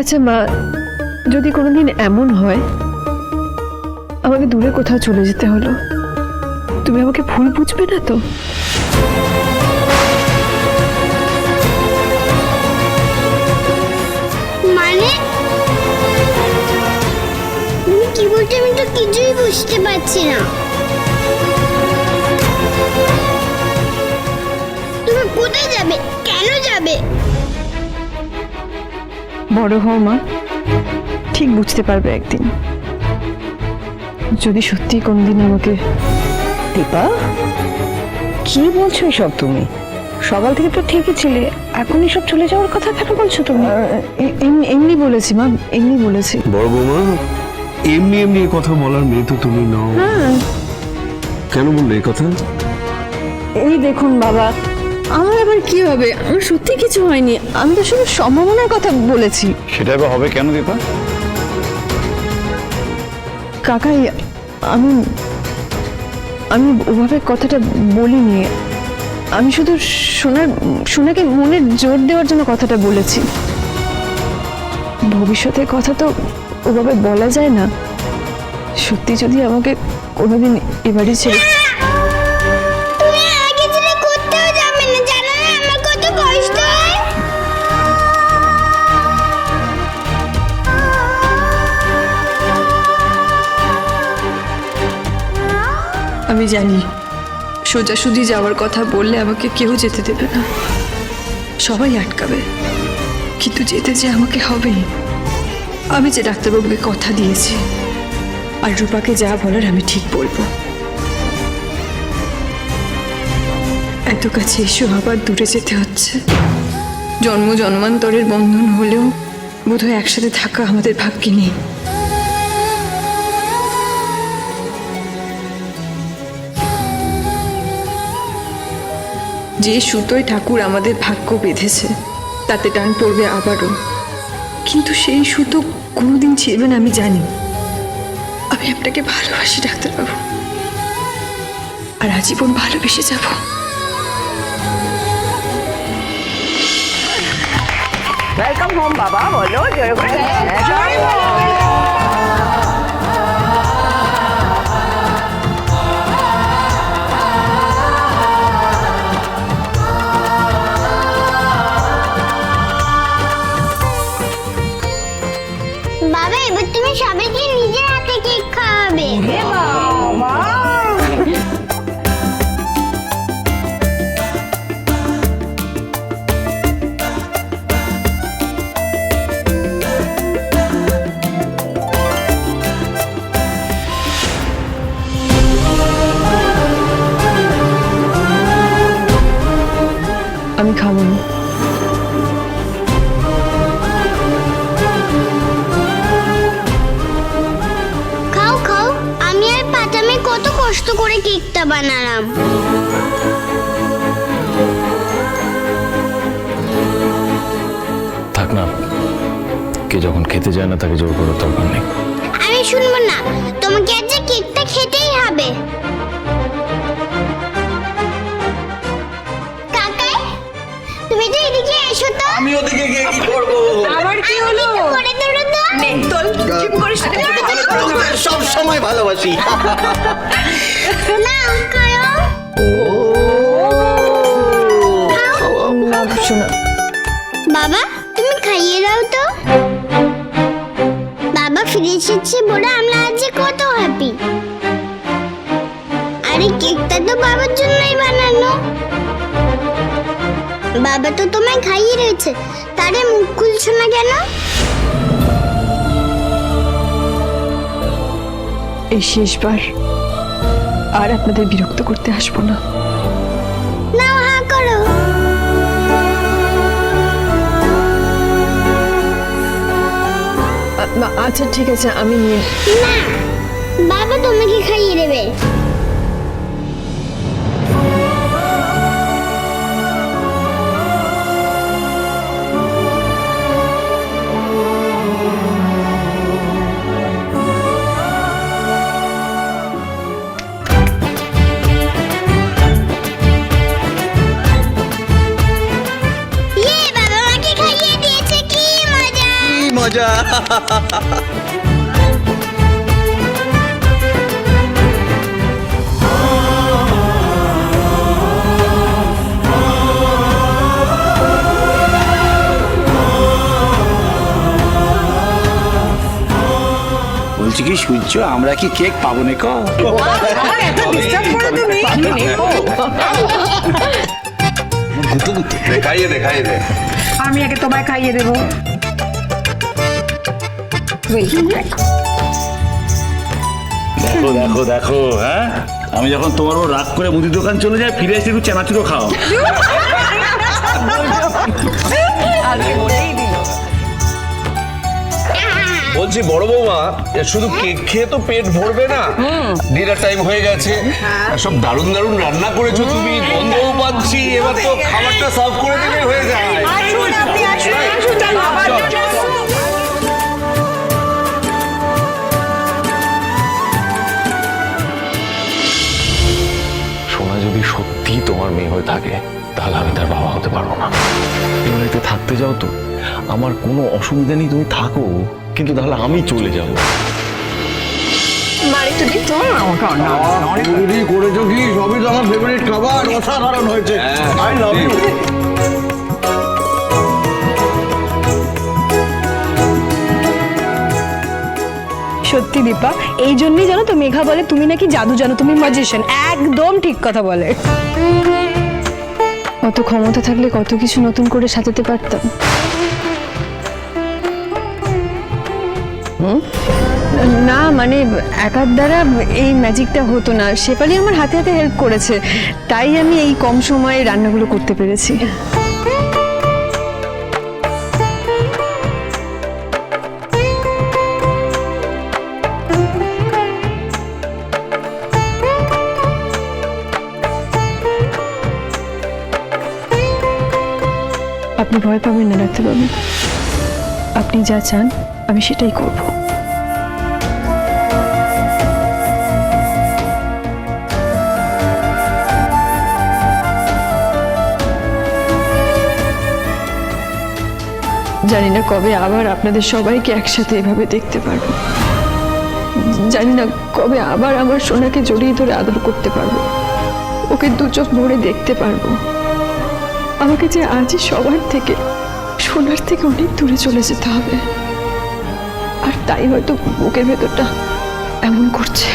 আচ্ছা মা, যদি কোনোদিন এমন হয়, আমাকে দূরে কোথাও চলে যেতে হলো। তুমি আমাকে ভুল বুঝবে না তো? মানে? কি আমি তো কিছুই বুঝতে পারছি না। বড় হও মা। ঠিক বুঝতে পারবে একদিন। যদি সত্যি কোনোদিন আমাকে দীপা কি বলছো এসব তুমি? সকাল থেকে তো ঠিকই ছিলে এখনই সব চলে যাওয়ার কথা কেন বলছো তুমি? এমনি- এমনি বলেছি মা এমনি বলেছি। বড় বৌমা এমনি এমনি কথা বলার মেয়ে তো তুমি নও। কেন বললে এই কথা? এই দেখুন বাবা আমার আবার কি হবে? আমার সত্যি কিছু হয়নি। আমি তো শুধু সম্ভাবনার কথা বলেছি। সেটা এবার হবে কেন দীপা? কাকাই আমি আমি ওভাবে কথাটা বলিনি। আমি শুধু সোনার সোনাকে মনে জোর দেওয়ার জন্য কথাটা বলেছি। ভবিষ্যতের কথা তো ওভাবে বলা যায় না। সত্যি যদি আমাকে কোনোদিন এবারই ছেড়ে আমি জানি। সোজাসুজি যাওয়ার কথা বললে আমাকে কেউ যেতে দেবে না। সবাই আটকাবে। কিন্তু যেতে যে আমাকে হবেই আমি যে ডাক্তারবাবুকে কথা দিয়েছি, আর রূপাকে যা বলার আমি ঠিক বলব। এত কাছে এসেও আবার দূরে যেতে হচ্ছে। জন্ম জন্মান্তরের বন্ধন হলেও বোধহয় একসাথে থাকা আমাদের ভাগ্যে নেই। যে সুতোয় ঠাকুর আমাদের ভাগ্য বেঁধেছে তাতে টান পড়বে আবারও। কিন্তু সেই সুতো কোনোদিন ছিঁড়বে না আমি জানি। আমি আপনাকে ভালোবাসি ডাক্তারবাবু। আর আজীবন ভালোবেসে যাব। ওয়েলকাম হোম বাবা বলো জয় করে কেকটা বানালাম। থাক না। কে যখন খেতে যায় না তাকে জোর করার দরকার নেই। আমি শুনব না। তোমাকে আজ যে কেকটা খেতেই হবে। কাকাই তুমি তো এদিকে এসো তো। আমি ওদিকে গিয়ে কি করব? সব সময় ভালোবাসি বাবা তুমি খাইয়ে দাও তো। বাবা ফিরে এসেছে বলে আমরা আজ কত হ্যাপি আরে কেকটা তো বাবার জন্যই বানানো। বাবা তো তোমায় খাইয়ে রয়েছে। তারে মুখ খুলছো না কেন? এই শেষবার আর আপনাদের বিরক্ত করতে আসব না। নাও হা করো। আচ্ছা ঠিক আছে আমি নিয়ে না বাবা তোমাকে খাইয়ে দেবে। বলছি কি সূর্য আমরা কি কেক পাবো না কো খাইয়ে দে খাইয়ে দে আমি আগে তোমায় খাইয়ে দেবো। দেখো দেখো দেখো হ্যাঁ? আমি যখন তোমার ওপর রাগ করে মুদি দোকান চলে যাই ফিরে এসে একটু চানাচুরো খাও। বলছি বড় বৌমা শুধু কেক খেয়ে তো পেট ভরবে না? ডিনার টাইম হয়ে গেছে। আর সব দারুণ দারুণ রান্না করেছ তুমি গন্ধও পাচ্ছি। এবার তো খাবারটা সার্ভ করে দিলে হয়ে যায়। আমার কোনো অসুবিধা নেই তুমি থাকো। কিন্তু তাহলে আমি চলে যাব। করেছ কি সবই তো আমার ফেভারিট খাবার অসাধারণ হয়েছে। আই লাভ ইউ সত্যি দীপা এই জন্যই জানো তো মেঘা বলে তুমি নাকি জাদু জানো তুমি ম্যাজিশিয়ান একদম ঠিক কথা বলে। অত ক্ষমতা থাকলে কত কিছু নতুন করে সাজাতে পারতাম। না মানে একার দ্বারা এই ম্যাজিকটা হতো না। শেফালি আমার হাতে হাতে হেল্প করেছে। তাই আমি এই কম সময়ে রান্নাগুলো করতে পেরেছি। আপনি ভয় পাবেন না, ডাক্তারবাবু। আপনি যা চান আমি সেটাই করব। জানি না কবে আবার আপনাদের সবাইকে একসাথে এভাবে দেখতে পারব। জানি না কবে আবার আমার সোনাকে জড়িয়ে ধরে আদর করতে পারব। ওকে দু চোখ ভরে দেখতে পারব। আমাকে যে আজই সবার থেকে, সোনার থেকে অনেক দূরে চলে যেতে হবে। তাই হয়তো বুকের ভেতরটা এমন করছে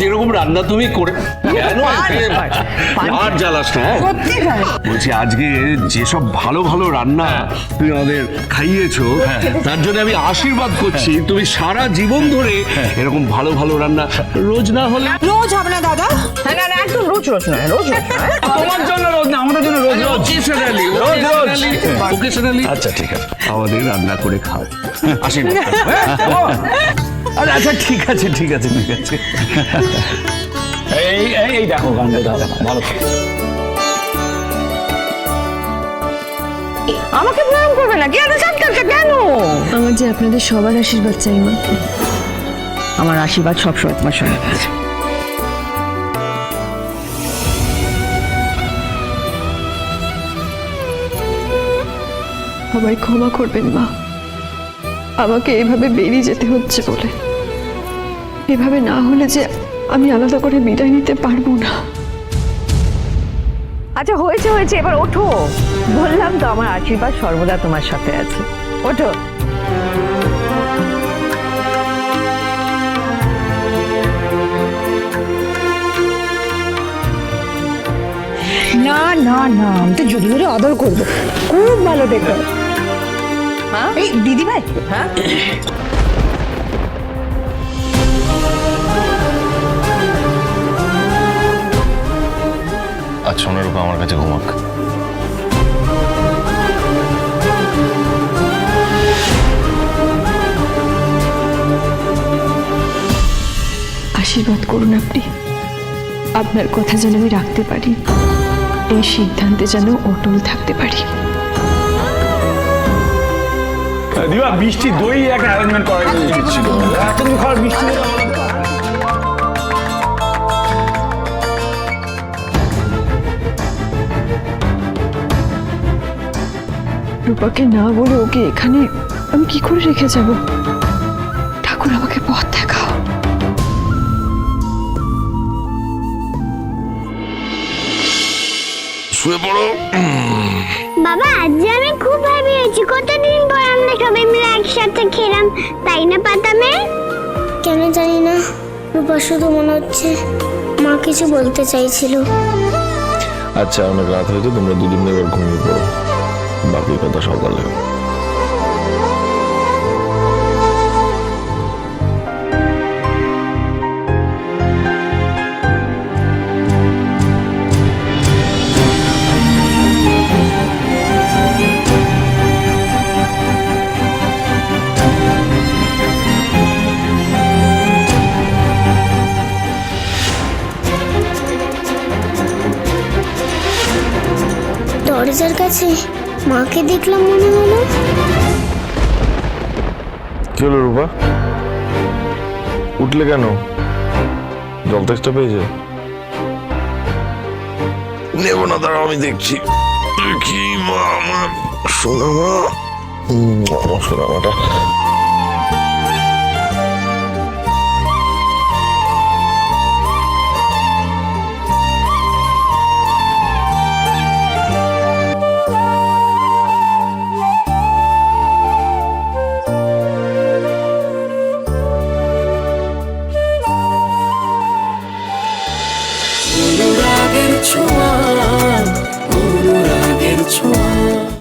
যেরকম রান্না তুমি করে কেন এতে আর জ্বালাস না হ্যাঁ? বলছি আজকে যেসব ভালো ভালো রান্না তুমি আমাদের খাইয়েছো তার জন্য আমি আশীর্বাদ করছি। তুমি সারা জীবন ধরে এরকম ভালো ভালো রান্না রোজ না হলে রোজ হবে না দাদা। না না না একদম রোজ রোজ নয় রোজ রোজ তোমার জন্য রোজ না আমাদের জন্য রোজ রোজ। Occasionally, occasionally, occasionally আচ্ছা ঠিক আছে। আমাদের রান্না করে খাও। আশীর্বাদ। আরে আচ্ছা ঠিক আছে ঠিক আছে ঠিক আছে। এই এই এই দেখো দাদা ভালো আমাকে প্রণাম করবে না কেন সাক্ষাৎ কেন? আমার যে আপনাদের সবার আশীর্বাদ চাই মা। আমার আশীর্বাদ সবসময় তোমার সঙ্গে আছে। সবাই ক্ষমা করবেন মা। আমাকে এভাবে বেরিয়ে যেতে হচ্ছে বলে। এভাবে না হলে যে আমি আলাদা করে বিদায় নিতে পারব না। আচ্ছা হয়েছে হয়েছে এবার ওঠো। বললাম তো আমার আশীর্বাদ সর্বদা তোমার সাথে আছে। ওঠো। না না না আমি তো জোরে জোরে আদর করব। খুব ভালো দেখো। হ্যাঁ? এই দিদি ভাই হ্যাঁ? আজ সোনার উপর আমার কাছে ঘুমাক। আশীর্বাদ করুন আপনি। আপনার কথা যেন আমি রাখতে পারি। এই সিদ্ধান্তে যেন অটল থাকতে পারি। দিবা মিষ্টি দই একটা অ্যারেঞ্জমেন্ট করা ছিল এত কিছু খাবার রূপাকে না বলে ওকে এখানে আমি কি করে রেখে যাব? ঠাকুর আমাকে পথ দেখাও। শুয়ে পড়ো। বাবা আজ আমি খুব হ্যাপি হয়েছি কতদিন পর আমরা সবাই মিলে একসাথে খেলাম তাই না পাতামে কেন জানি না রূপা শুধু মনে হচ্ছে মা কিছু বলতে চাইছিল। আচ্ছা অনেক রাত হয়েছে তোমরা দুদিন এবার ঘুমিয়ে পড়ো। বাকি কথা সকালে দরজার কাছে মাকে দেখলাম মনে হলো। কি হলো রূপা? উঠলে কেন? জল তেষ্টা পেয়েছে? নেব না দাঁড়াও আমি দেখছি। কি মা আমার সোনা মা আমার সোনা মাটা